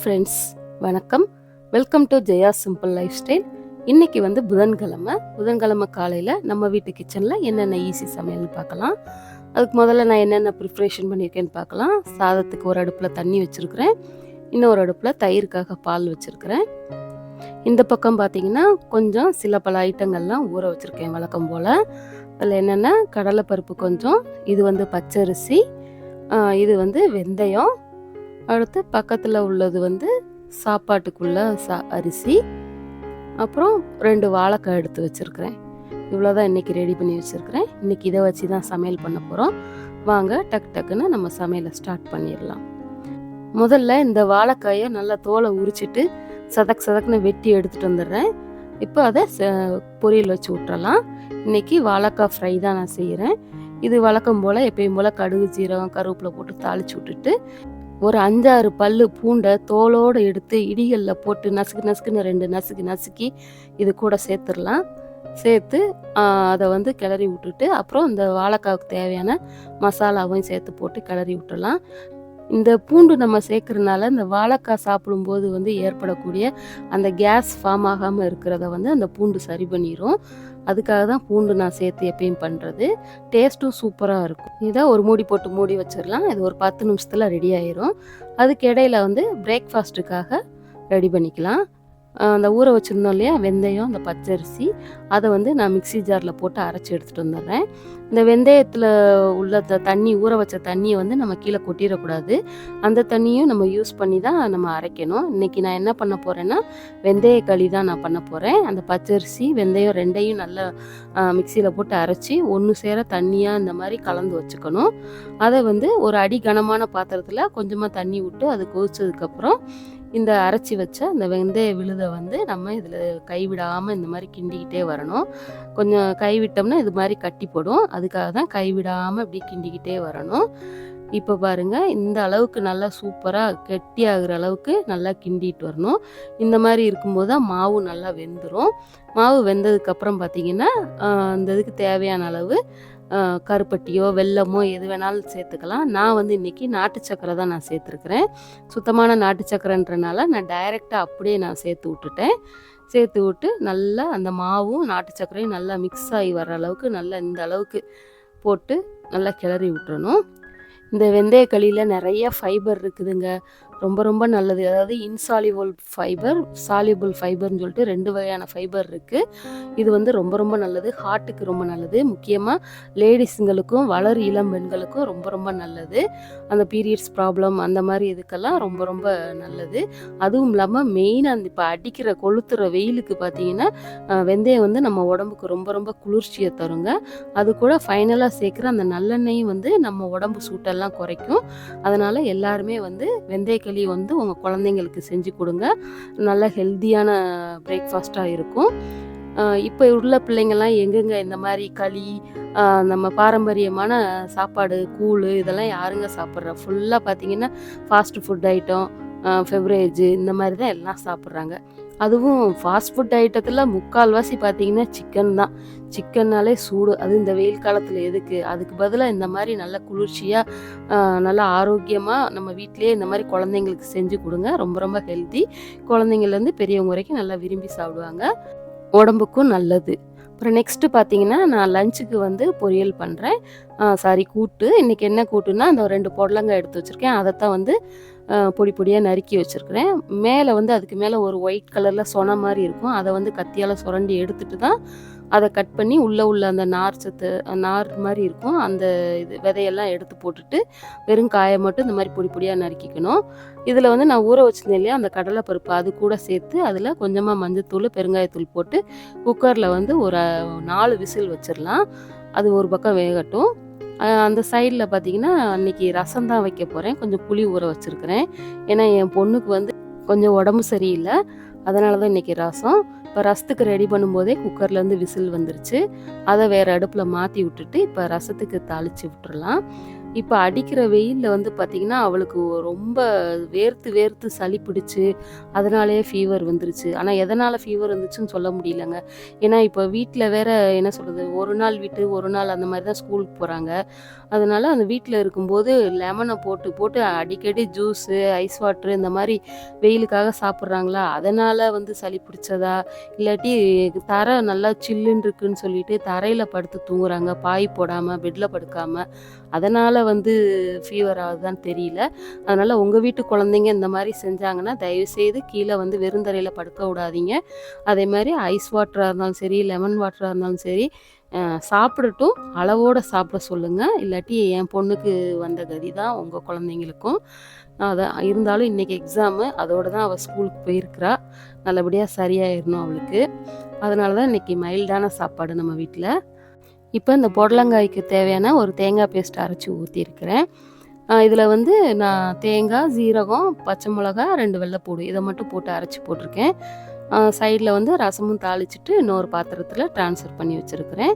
Friends வணக்கம். Welcome to Jaya simple lifestyle இன்றைக்கி வந்து புதன்கிழமை. புதன்கிழமை காலையில் நம்ம வீட்டு கிச்சனில் என்னென்ன ஈஸி சமையல்னு பார்க்கலாம். அதுக்கு முதல்ல நான் என்னென்ன ப்ரிப்ரேஷன் பண்ணியிருக்கேன்னு பார்க்கலாம். சாதத்துக்கு ஒரு அடுப்பில் தண்ணி வச்சுருக்கிறேன். இன்னொரு அடுப்பில் தயிருக்காக பால் வச்சுருக்கிறேன். இந்த பக்கம் பார்த்தீங்கன்னா கொஞ்சம் சில பல ஐட்டங்கள்லாம் ஊற வச்சுருக்கேன் வழக்கம் போல். அதில் என்னென்ன? கடலைப்பருப்பு கொஞ்சம் இது வந்து பச்சரிசி இது வந்து வெந்தயம் அடுத்து பக்கத்தில் உள்ளது வந்து சாப்பாட்டுக்குள்ள சா அரிசி. அப்புறம் ரெண்டு வாழைக்காய் எடுத்து வச்சுருக்கிறேன். இவ்வளோதான் இன்றைக்கி ரெடி பண்ணி வச்சுருக்கிறேன். இன்றைக்கி இதை வச்சு தான் சமையல் பண்ண போகிறோம் வாங்க டக் டக்குன்னு நம்ம சமையலை ஸ்டார்ட் பண்ணிடலாம். முதல்ல இந்த வாழைக்காயை நல்லா தோலை உரிச்சிட்டு சதக் சதக்குன்னு வெட்டி எடுத்துகிட்டு வந்துடுறேன். இப்போ அதை ச- பொரியல் வச்சு விட்டுறலாம் இன்றைக்கி வாழைக்காய் ஃப்ரை தான் நான் செய்கிறேன் இது வழக்கம் போல் எப்பயும் போல் கடுகு ஜீரகம் கருவேப்பிலை போட்டு தாளிச்சு விட்டுட்டு ஒரு அஞ்சாறு பல்லு பூண்டை தோலோடு எடுத்து இடிகளில் போட்டு நசுக்கு நசுக்குன்னு ரெண்டு நசுக்கு நசுக்கி இது கூட சேர்த்துடலாம். சேர்த்து அதை வந்து கிளறி விட்டுட்டு அப்புறம் இந்த வாழைக்காவுக்கு தேவையான மசாலாவையும் சேர்த்து போட்டு கிளறி விட்டுடலாம். இந்த பூண்டு நம்ம சேர்க்கறதுனால இந்த வாழைக்காய் சாப்பிடும்போது வந்து ஏற்படக்கூடிய அந்த கேஸ் ஃபார்ம் ஆகாமல் இருக்கிறத வந்து அந்த பூண்டு சரி பண்ணிடும் அதுக்காக தான் பூண்டு நான் சேர்த்து எப்பயும் பண்ணுறது டேஸ்ட்டும் சூப்பராக இருக்கும். இதை ஒரு மூடி போட்டு மூடி வச்சிடலாம். இது ஒரு பத்து நிமிஷத்தில் ரெடி ஆயிரும். அதுக்கு இடையில வந்து பிரேக்ஃபாஸ்ட்டுக்காக ரெடி பண்ணிக்கலாம். அந்த ஊற வச்சுருந்தோம் இல்லையா? வெந்தயம் அந்த பச்சரிசி அதை வந்து நான் மிக்ஸி ஜாரில் போட்டு அரைச்சி எடுத்துகிட்டு வந்துடுறேன். இந்த வெந்தயத்தில் உள்ள த தண்ணி ஊற வச்ச தண்ணியை வந்து நம்ம கீழே கொட்டிடக்கூடாது. அந்த தண்ணியும் நம்ம யூஸ் பண்ணி தான் நம்ம அரைக்கணும். இன்றைக்கி நான் என்ன பண்ண போகிறேன்னா வெந்தய களி தான் நான் பண்ண போகிறேன் அந்த பச்சரிசி வெந்தயம் ரெண்டையும் நல்லா மிக்சியில் போட்டு அரைச்சி ஒன்று சேர தண்ணியாக இந்த மாதிரி கலந்து வச்சுக்கணும். அதை வந்து ஒரு அடி கனமான பாத்திரத்தில் கொஞ்சமாக தண்ணி விட்டு அது கொதிச்சதுக்கப்புறம் இந்த அரைச்சி வச்ச அந்த வெந்தய விழுதை வந்து நம்ம இதில் கைவிடாமல் இந்த மாதிரி கிண்டிக்கிட்டே வரணும். கொஞ்சம் கைவிட்டோம்னா இது மாதிரி கட்டி போடும் அதுக்காக தான் கைவிடாமல் இப்படி கிண்டிக்கிட்டே வரணும். இப்போ பாருங்க இந்த அளவுக்கு நல்லா சூப்பராக கெட்டி ஆகுற அளவுக்கு நல்லா கிண்டிட்டு வரணும். இந்த மாதிரி இருக்கும்போது தான் மாவு நல்லா வெந்துடும் மாவு வெந்ததுக்கப்புறம் பார்த்தீங்கன்னா அந்த இதுக்கு தேவையான அளவு கருப்பட்டியோ வெல்லமோ எது வேணாலும் சேர்த்துக்கலாம். நான் வந்து இன்றைக்கி நாட்டு சக்கரை தான் நான் சேர்த்துருக்குறேன். சுத்தமான நாட்டு சக்கரைன்றனால நான் டைரெக்டாக அப்படியே நான் சேர்த்து விட்டுட்டேன். சேர்த்து விட்டு நல்லா அந்த மாவும் நாட்டு சக்கரையும் நல்லா மிக்ஸ் ஆகி வர அளவுக்கு நல்லா இந்த அளவுக்கு போட்டு நல்லா கிளறி விட்டுறணும். இந்த வெந்தய களியில் நிறைய ஃபைபர் இருக்குதுங்க. ரொம்ப ரொம்ப நல்லது. அதாவது இன்சாலிபிள் ஃபைபர் சாலிபிள் ஃபைபர்னு சொல்லிட்டு ரெண்டு வகையான ஃபைபர் இருக்குது இது வந்து ரொம்ப ரொம்ப நல்லது. ஹார்ட்டுக்கு ரொம்ப நல்லது. முக்கியமாக லேடிஸுங்களுக்கும் வளர் இளம் பெண்களுக்கும் ரொம்ப ரொம்ப நல்லது. அந்த பீரியட்ஸ் ப்ராப்ளம் அந்த மாதிரி இதுக்கெல்லாம் ரொம்ப ரொம்ப நல்லது. அதுவும் இல்லாமல் மெயினாக அந்த இப்போ அடிக்கிற கொளுத்துற வெயிலுக்கு பார்த்தீங்கன்னா வெந்தயம் வந்து நம்ம உடம்புக்கு ரொம்ப ரொம்ப குளிர்ச்சியை தருங்க. அது கூட ஃபைனலாக சேர்க்குற அந்த நல்லெண்ணெயும் வந்து நம்ம உடம்பு சூட்டெல்லாம் குறைக்கும். அதனால் எல்லாருமே வந்து வெந்தயக்களி வந்து உங்கள் குழந்தைங்களுக்கு செஞ்சு கொடுங்க. நல்ல ஹெல்த்தியான பிரேக்ஃபாஸ்ட்டாக இருக்கும். இப்போ உள்ள பிள்ளைங்கள்லாம் எங்கெங்க இந்த மாதிரி களி நம்ம பாரம்பரியமான சாப்பாடு கூழ் இதெல்லாம் யாருங்க சாப்பிட்றா? ஃபுல்லாக பார்த்தீங்கன்னா ஃபாஸ்ட் ஃபுட் ஐட்டம் ஃபெவரேஜ் இந்த மாதிரி தான் எல்லாம் சாப்பிட்றாங்க. அதுவும் ஃபாஸ்ட் ஃபுட் ஐட்டத்தில் முக்கால்வாசி பார்த்தீங்கன்னா சிக்கன் தான். சிக்கன்னாலே சூடு. அது இந்த வெயில் காலத்தில் எதுக்கு? அதுக்கு பதிலாக இந்த மாதிரி நல்ல குளிர்ச்சியாக நல்லா ஆரோக்கியமாக நம்ம வீட்டிலேயே இந்த மாதிரி குழந்தைங்களுக்கு செஞ்சு கொடுங்க. ரொம்ப ரொம்ப ஹெல்த்தி குழந்தைங்கள்லேருந்து பெரியவங்க வரைக்கும் நல்லா விரும்பி சாப்பிடுவாங்க. உடம்புக்கும் நல்லது. அப்புறம் நெக்ஸ்ட்டு பார்த்தீங்கன்னா நான் லஞ்சுக்கு வந்து பொரியல் பண்ணுறேன் சாரி கூட்டு. இன்றைக்கி என்ன கூட்டுன்னா அந்த ரெண்டு புடலங்காய் எடுத்து வச்சுருக்கேன். அதைத்தான் வந்து பொடி பொடியாக நறுக்கி வச்சுருக்கிறேன். மேலே வந்து அதுக்கு மேலே ஒரு ஒயிட் கலரில் சொன மாதிரி இருக்கும். அதை வந்து கத்தியால் சுரண்டி எடுத்துட்டு தான் அதை கட் பண்ணி உள்ளே உள்ள அந்த நார் சத்து நார் மாதிரி இருக்கும். அந்த இது விதையெல்லாம் எடுத்து போட்டுட்டு வெறும் காயை மட்டும் இந்த மாதிரி பொடி பொடியாக நறுக்கிக்கணும். இதில் வந்து நான் ஊற வச்சுருந்தேன் இல்லையா அந்த கடலைப்பருப்பு அது கூட சேர்த்து அதில் கொஞ்சமாக மஞ்சத்தூள் பெருங்காயத்தூள் போட்டு குக்கரில் வந்து ஒரு நாலு விசில் வச்சிடலாம் அது ஒரு பக்கம் வேகட்டும். அந்த சைடில் பார்த்தீங்கன்னா அன்னைக்கு ரசம் தான் வைக்க போகிறேன் கொஞ்சம் புளி ஊற வச்சுருக்கிறேன். ஏன்னா என் பொண்ணுக்கு வந்து கொஞ்சம் உடம்பு சரியில்லை. அதனால தான் இன்றைக்கி ரசம். இப்போ ரசத்துக்கு ரெடி பண்ணும்போதே குக்கர்லேருந்து விசில் வந்துருச்சு. அதை வேறு அடுப்பில் மாற்றி விட்டுட்டு இப்போ ரசத்துக்கு தாளித்து விட்டுறலாம். இப்போ அடிக்கிற வெயிலில் வந்து பார்த்திங்கன்னா அவளுக்கு ரொம்ப வேர்த்து வேர்த்து சளி பிடிச்சி அதனாலேயே ஃபீவர் வந்துருச்சு. ஆனால் எதனால் ஃபீவர் வந்துச்சுன்னு சொல்ல முடியலங்க. ஏன்னா இப்போ வீட்டில் வேற என்ன சொல்கிறது ஒரு நாள் விட்டு ஒரு நாள் அந்த மாதிரி தான் ஸ்கூலுக்கு போகிறாங்க அதனால் அந்த வீட்டில் இருக்கும்போது லெமனை போட்டு போட்டு அடிக்கடி ஜூஸு, ஐஸ் வாட்டரு இந்த மாதிரி வெயிலுக்காக சாப்பிட்றாங்களா அதனால் வந்து சளி பிடிச்சதா, இல்லாட்டி தர நல்லா சில்லுன்னு இருக்குன்னு சொல்லிட்டு தரையில் படுத்து தூங்குறாங்க. பாய் போடாமல் பெட்டில் படுக்காமல் அதனால் வந்து ஃபீவர் ஆகுதான்னு தெரியல. அதனால் உங்கள் வீட்டு குழந்தைங்க இந்த மாதிரி செஞ்சாங்கன்னா, தயவுசெய்து கீழே வந்து வெறுந்தரையில் படுக்க விடாதீங்க. அதே மாதிரி ஐஸ் வாட்டராக இருந்தாலும் சரி, லெமன் வாட்டராக இருந்தாலும் சரி, சாப்பிடட்டும். அளவோடு சாப்பிட சொல்லுங்கள் இல்லாட்டி என் பொண்ணுக்கு வந்த கதி தான் உங்கள் குழந்தைங்களுக்கும். அதான் இருந்தாலும் இன்றைக்கி எக்ஸாமு. அதோடு தான் அவள் ஸ்கூலுக்கு போயிருக்கிறா. நல்லபடியாக சரியாயிடணும் அவளுக்கு. அதனால தான் இன்னைக்கு மைல்டான சாப்பாடு நம்ம வீட்டில் இப்போ இந்த புடலங்காய்க்கு தேவையான ஒரு தேங்காய் பேஸ்ட் அரைச்சி ஊற்றிருக்கிறேன் இதில் வந்து நான் தேங்காய், சீரகம், பச்சை மிளகா, ரெண்டு வெள்ளைப்பூடு இதை மட்டும் போட்டு அரைச்சி போட்டிருக்கேன். சைடில் வந்து ரசமும் தாளிச்சிட்டு இன்னொரு பாத்திரத்தில் ட்ரான்ஸ்ஃபர் பண்ணி வச்சிருக்கிறேன்.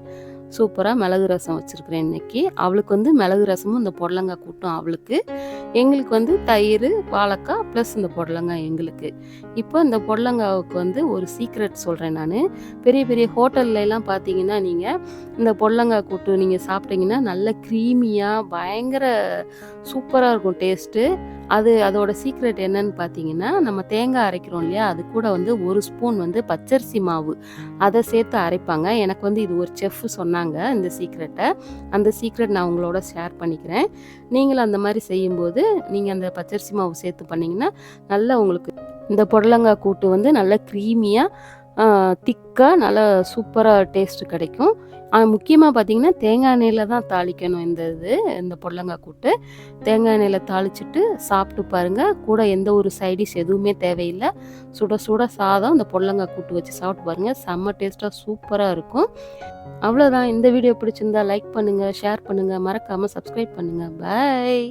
சூப்பராக மிளகு ரசம் வச்சுருக்குறேன் இன்னைக்கு. அவளுக்கு வந்து மிளகு ரசமும், இந்த புடலங்காய் கூட்டும் அவளுக்கு. எங்களுக்கு வந்து தயிர் வாழைக்காய் ப்ளஸ் இந்த புடலங்காய் எங்களுக்கு. இப்போ இந்த புடலங்காவுக்கு வந்து ஒரு சீக்ரெட் சொல்கிறேன் நான் பெரிய பெரிய ஹோட்டல்லலாம் பார்த்தீங்கன்னா, நீங்கள் இந்த புடலங்காய் கூட்டு நீங்கள் சாப்பிட்டீங்கன்னா, நல்ல க்ரீமியாக பயங்கர சூப்பராக இருக்கும் டேஸ்ட்டு. அது அதோட சீக்ரெட் என்னன்னு பார்த்தீங்கன்னா, நம்ம தேங்காய் அரைக்கிறோம் இல்லையா, அது கூட வந்து ஒரு ஸ்பூன் வந்து பச்சரிசி மாவு அதை சேர்த்து அரைப்பாங்க. எனக்கு வந்து இது ஒரு செஃப் சொன்னாங்க இந்த சீக்ரெட்டை அந்த சீக்ரெட் நான் உங்களோட ஷேர் பண்ணிக்கிறேன். நீங்களும் அந்த மாதிரி செய்யும்போது, நீங்கள் அந்த பச்சரிசி மாவு சேர்த்து பண்ணிங்கன்னா நல்லா உங்களுக்கு இந்த புடலங்காய் கூட்டு வந்து நல்லா க்ரீமியாக திக்காக திக்கா நல்லா சூப்பராக டேஸ்ட்டு கிடைக்கும். ஆனால் முக்கியமாக பார்த்தீங்கன்னா, தேங்காய் எண்ணெயில் தான் தாளிக்கணும் இந்த இது, இந்த புடலங்காய் கூட்டு. தேங்காய் எண்ணெயில் தாளிச்சிட்டு சாப்பிட்டு பாருங்கள் கூட எந்த ஒரு சைடிஷ் எதுவுமே தேவையில்லை சுட சுட சாதம், இந்த புடலங்காய் கூட்டு வச்சு சாப்பிட்டு பாருங்க. செம்ம டேஸ்ட்டாக சூப்பராக இருக்கும். அவ்வளோதான். இந்த வீடியோ பிடிச்சிருந்தா லைக் பண்ணுங்கள் ஷேர் பண்ணுங்கள் மறக்காமல் சப்ஸ்கிரைப் பண்ணுங்கள் பாய்.